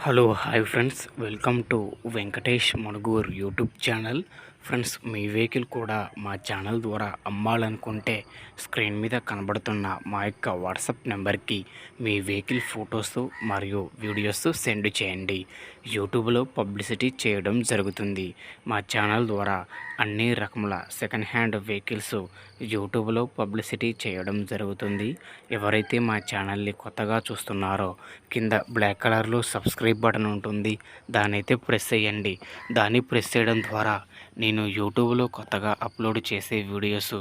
Hello hi friends welcome to Venkatesh Manuguru YouTube channel friends me vehicle కూడా మా channel ద్వారా అమ్మాలనుకుంటే screen మీద కనబడుతున్న మా యొక్క వాట్సాప్ నెంబర్కి మీ వెహికల్ ఫొటోస్ మరియు వీడియోస్ సెండ్ చేయండి. యూట్యూబ్లో పబ్లిసిటీ చేయడం జరుగుతుంది. మా ఛానల్ ద్వారా అన్ని రకముల సెకండ్ హ్యాండ్ వెహికల్స్ యూట్యూబ్లో పబ్లిసిటీ చేయడం జరుగుతుంది. ఎవరైతే మా ఛానల్ని కొత్తగా చూస్తున్నారో కింద బ్లాక్ కలర్లో సబ్స్క్రైబ్ బటన్ ఉంటుంది. దాన్ని అయితే ప్రెస్ చేయండి. దాన్ని ప్రెస్ చేయడం ద్వారా నేను యూట్యూబ్లో కొత్తగా అప్లోడ్ చేసే వీడియోస్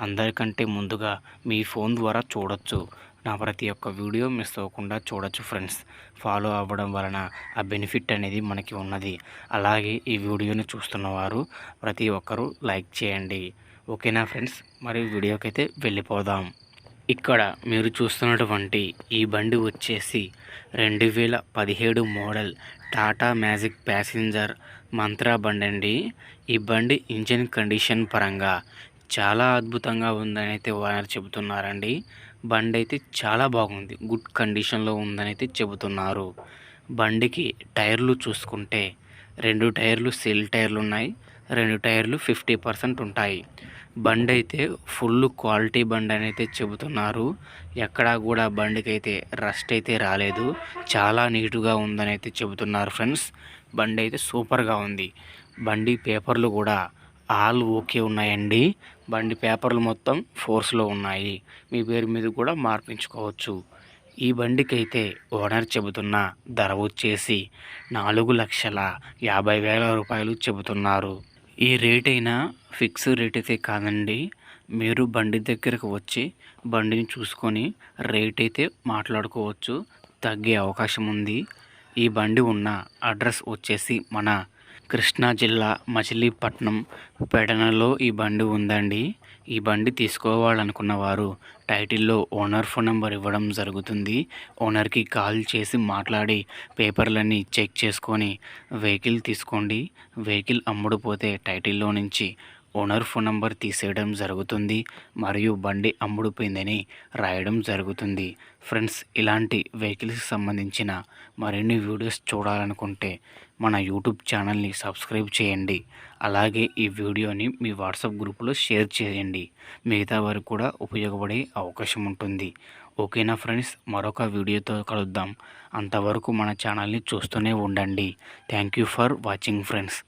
అందరికంటే ముందుగా మీ ఫోన్ ద్వారా చూడొచ్చు. నా ప్రతి ఒక్క వీడియో మిస్ అవ్వకుండా చూడొచ్చు ఫ్రెండ్స్. ఫాలో అవ్వడం వలన ఆ బెనిఫిట్ అనేది మనకి ఉన్నది. అలాగే ఈ వీడియోని చూస్తున్న వారు ప్రతి ఒక్కరూ లైక్ చేయండి. ఓకేనా ఫ్రెండ్స్? మరి వీడియోకైతే వెళ్ళిపోదాం. ఇక్కడ మీరు చూస్తున్నటువంటి ఈ బండి వచ్చేసి రెండు వేల పదిహేడు model Tata magic passenger Mantra బండి అండి. ఈ బండి ఇంజిన్ కండిషన్ పరంగా చాలా అద్భుతంగా ఉందని అయితే ఓనర్ చెబుతున్నారండి. బండి అయితే చాలా బాగుంది. గుడ్ కండిషన్లో ఉందని అయితే చెబుతున్నారు. బండికి టైర్లు చూసుకుంటే రెండు టైర్లు సెల్ టైర్లు ఉన్నాయి. రెండు టైర్లు ఫిఫ్టీ పర్సెంట్ ఉంటాయి. బండి అయితే ఫుల్ క్వాలిటీ బండి అని అయితే చెబుతున్నారు. ఎక్కడా కూడా బండికి అయితే రస్ట్ అయితే రాలేదు. చాలా నీటుగా ఉందని అయితే చెబుతున్నారు ఫ్రెండ్స్. బండి అయితే సూపర్గా ఉంది. బండి పేపర్లు కూడా ఆల్ ఓకే ఉన్నాయండి. బండి పేపర్లు మొత్తం ఫోర్స్లో ఉన్నాయి. మీ పేరు మీద కూడా మార్పించుకోవచ్చు ఈ బండికి అయితే ఓనర్ చెబుతున్న ధర వచ్చేసి నాలుగు లక్షల యాభై వేల రూపాయలు చెబుతున్నారు. ఈ రేట్ అయినా ఫిక్స్ రేట్ అయితే కాదండి. మీరు బండి దగ్గరకు వచ్చి బండిని చూసుకొని రేట్ అయితే మాట్లాడుకోవచ్చు. తగ్గే అవకాశం ఉంది. ఈ బండి ఉన్న అడ్రస్ వచ్చేసి మన కృష్ణా జిల్లా మచిలీపట్నం పెడనలో ఈ బండి ఉందండి. ఈ బండి తీసుకోవాలనుకున్న వారు టైటిల్లో ఓనర్ ఫోన్ నెంబర్ ఇవ్వడం జరుగుతుంది. ఓనర్కి కాల్ చేసి మాట్లాడి పేపర్లన్నీ చెక్ చేసుకొని వెహికల్ తీసుకోండి. వెహికల్ అమ్ముడుపోతే టైటిల్లో నుంచి ఓనర్ ఫోన్ నంబర్ తీసేయడం జరుగుతుంది మరియు బండి అమ్ముడుపోయిందని రాయడం జరుగుతుంది. ఫ్రెండ్స్ ఇలాంటి వెహికల్స్కి సంబంధించిన మరిన్ని వీడియోస్ చూడాలనుకుంటే మన యూట్యూబ్ ఛానల్ని సబ్స్క్రైబ్ చేయండి. అలాగే ఈ వీడియోని మీ వాట్సాప్ గ్రూప్లో షేర్ చేయండి. మిగతా వారికి కూడా ఉపయోగపడే అవకాశం ఉంటుంది. ఓకేనా ఫ్రెండ్స్? మరొక వీడియోతో కలుద్దాం. అంతవరకు మన ఛానల్ని చూస్తూనే ఉండండి. Thank you for watching friends.